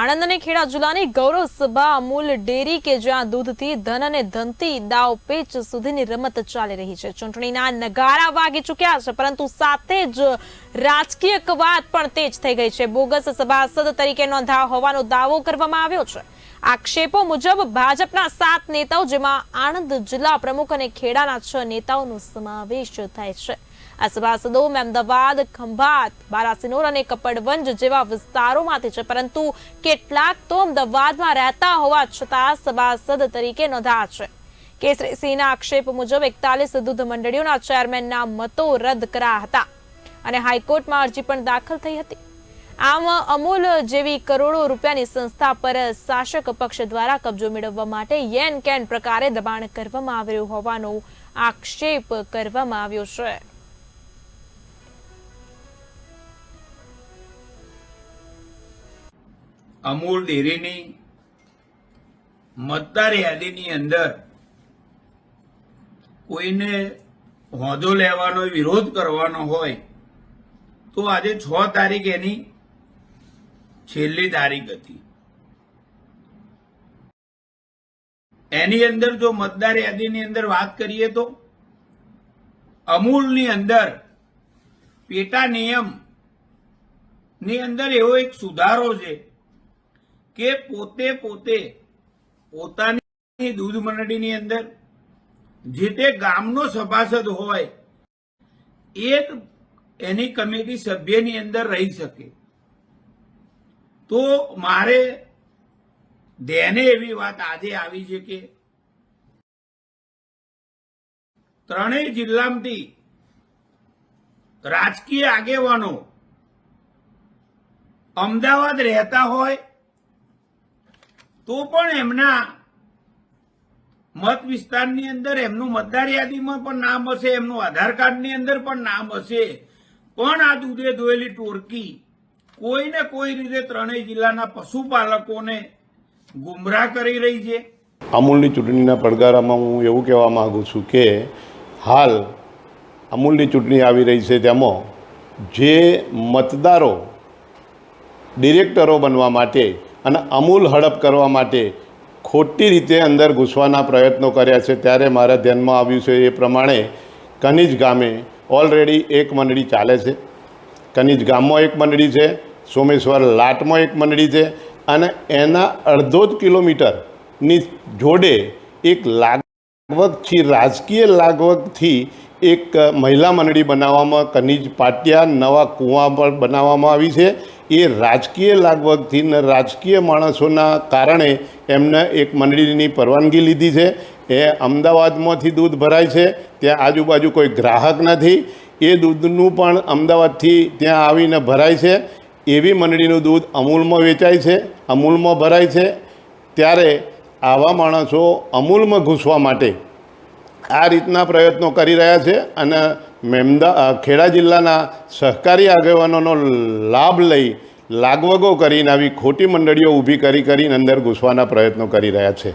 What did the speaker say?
આણંદ અને ખેડા જિલ્લાની ગૌરવ સભા અમૂલ ડેરી કે જ્યાં દૂધથી ધન અને ધનથી દાવ પેચ સુધીની રમત ચાલી રહી છે. ચૂંટણીના નગારા વાગી ચૂક્યા છે, પરંતુ સાથે જ રાજકીય કવાત પણ તેજ થઈ ગઈ છે. બોગસ સભાસદ તરીકે નોંધાવ હોવાનો દાવો કરવામાં આવ્યો છે. આક્ષેપો મુજબ ભાજપના સાત નેતાઓ, જેમાં આણંદ જિલ્લા પ્રમુખ અને ખેડાના છ નેતાઓનો સમાવેશ થાય છે. આ સભાસદો અમદાવાદ ખંભાત, બારાસિનોર અને કપડવંજ જેવા વિસ્તારોમાંથી છે, પરંતુ કેટલાક તો અમદાવાદમાં રહેતા હોવા છતાં સભાસદ તરીકે નોંધા છે. કેસરી સિંહના આક્ષેપ મુજબ એકતાલીસ દૂધ મંડળીઓના ચેરમેનના મતો રદ કરાયા હતા અને હાઈકોર્ટમાં અરજી પણ દાખલ થઈ હતી. આમ અમૂલ જેવી કરોડો રૂપિયાની સંસ્થા પર શાસક પક્ષ દ્વારા કબજો મેળવવા માટે યેન કેન પ્રકારે દબાણ કરવામાં આવ્યું હોવાનો આક્ષેપ કરવામાં આવ્યો છે. અમૂલ ડેરીની મતદાર યાદીની અંદર કોઈને હોદ્દો લેવાનો, વિરોધ કરવાનો હોય, તો આજે છ તારીખ એની છેલ્લી તારીખ હતી. એની અંદર જો મતદાર યાદીની અંદર વાત કરીએ તો અમૂલની અંદર પેટા નિયમની અંદર એવો એક સુધારો છે કે પોતે પોતે પોતાની દૂધ મંડળીની અંદર જે તે ગામનો સભાસદ હોય, એ એની કમિટી સભ્યની અંદર રહી શકે. તો મારે ધ્યાને એવી વાત આજે આવી છે કે ત્રણેય જિલ્લામાંથી રાજકીય આગેવાનો અમદાવાદ રહેતા હોય તો પણ એમના મત વિસ્તારની અંદર એમનું મતદાર યાદીમાં પણ નામ હશે, એમનું આધાર કાર્ડની અંદર પણ નામ હશે. પણ આ દૂધે ધોયેલી ટોળકી કોઈને કોઈ રીતે ત્રણેય જિલ્લાના પશુપાલકોને ગુમરાહ કરી રહી છે. અમૂલની ચૂંટણીના પડકારામાં હું એવું કહેવા માગું છું કે હાલ અમૂલની ચૂંટણી આવી રહી છે તેમાં જે મતદારો, ડિરેક્ટરો બનવા માટે અને અમૂલ હડપ કરવા માટે ખોટી રીતે અંદર ઘૂસવાના પ્રયત્નો કર્યા છે, ત્યારે મારા ધ્યાનમાં આવ્યું છે એ પ્રમાણે કનિજ ગામે ઓલરેડી એક મંડળી ચાલે છે. કનિજ ગામમાં એક મંડળી છે, સોમેશ્વર લાટમાં એક મંડળી છે અને એના અડધો જ કિલોમીટરની જોડે એક લાગવગથી, રાજકીય લાગવગથી એક મહિલા મંડળી બનાવવામાં કનિજ પાટિયા, નવા કૂવા પર બનાવવામાં આવી છે. એ રાજકીય લાગવગથી રાજકીય માણસોના કારણે એમને એક મંડળીની પરવાનગી લીધી છે. એ અમદાવાદમાંથી દૂધ ભરાય છે. ત્યાં આજુબાજુ કોઈ ગ્રાહક નથી. એ દૂધનું પણ અમદાવાદથી ત્યાં આવીને ભરાય છે. એવી મંડળીનું દૂધ અમૂલમાં વેચાય છે. અમૂલમાં ભરાય છે. ત્યારે આવા માણસો અમૂલમાં ઘૂસવા માટે આ રીતના પ્રયત્નો કરી રહ્યા છે અને મેમદા ખેડા જિલ્લાના સહકારી આગેવાનોનો લાભ લઈ લાગવગો કરીને આવી ખોટી મંડળીઓ ઊભી કરી કરીને અંદર ઘૂસવાના પ્રયત્નો કરી રહ્યા છે.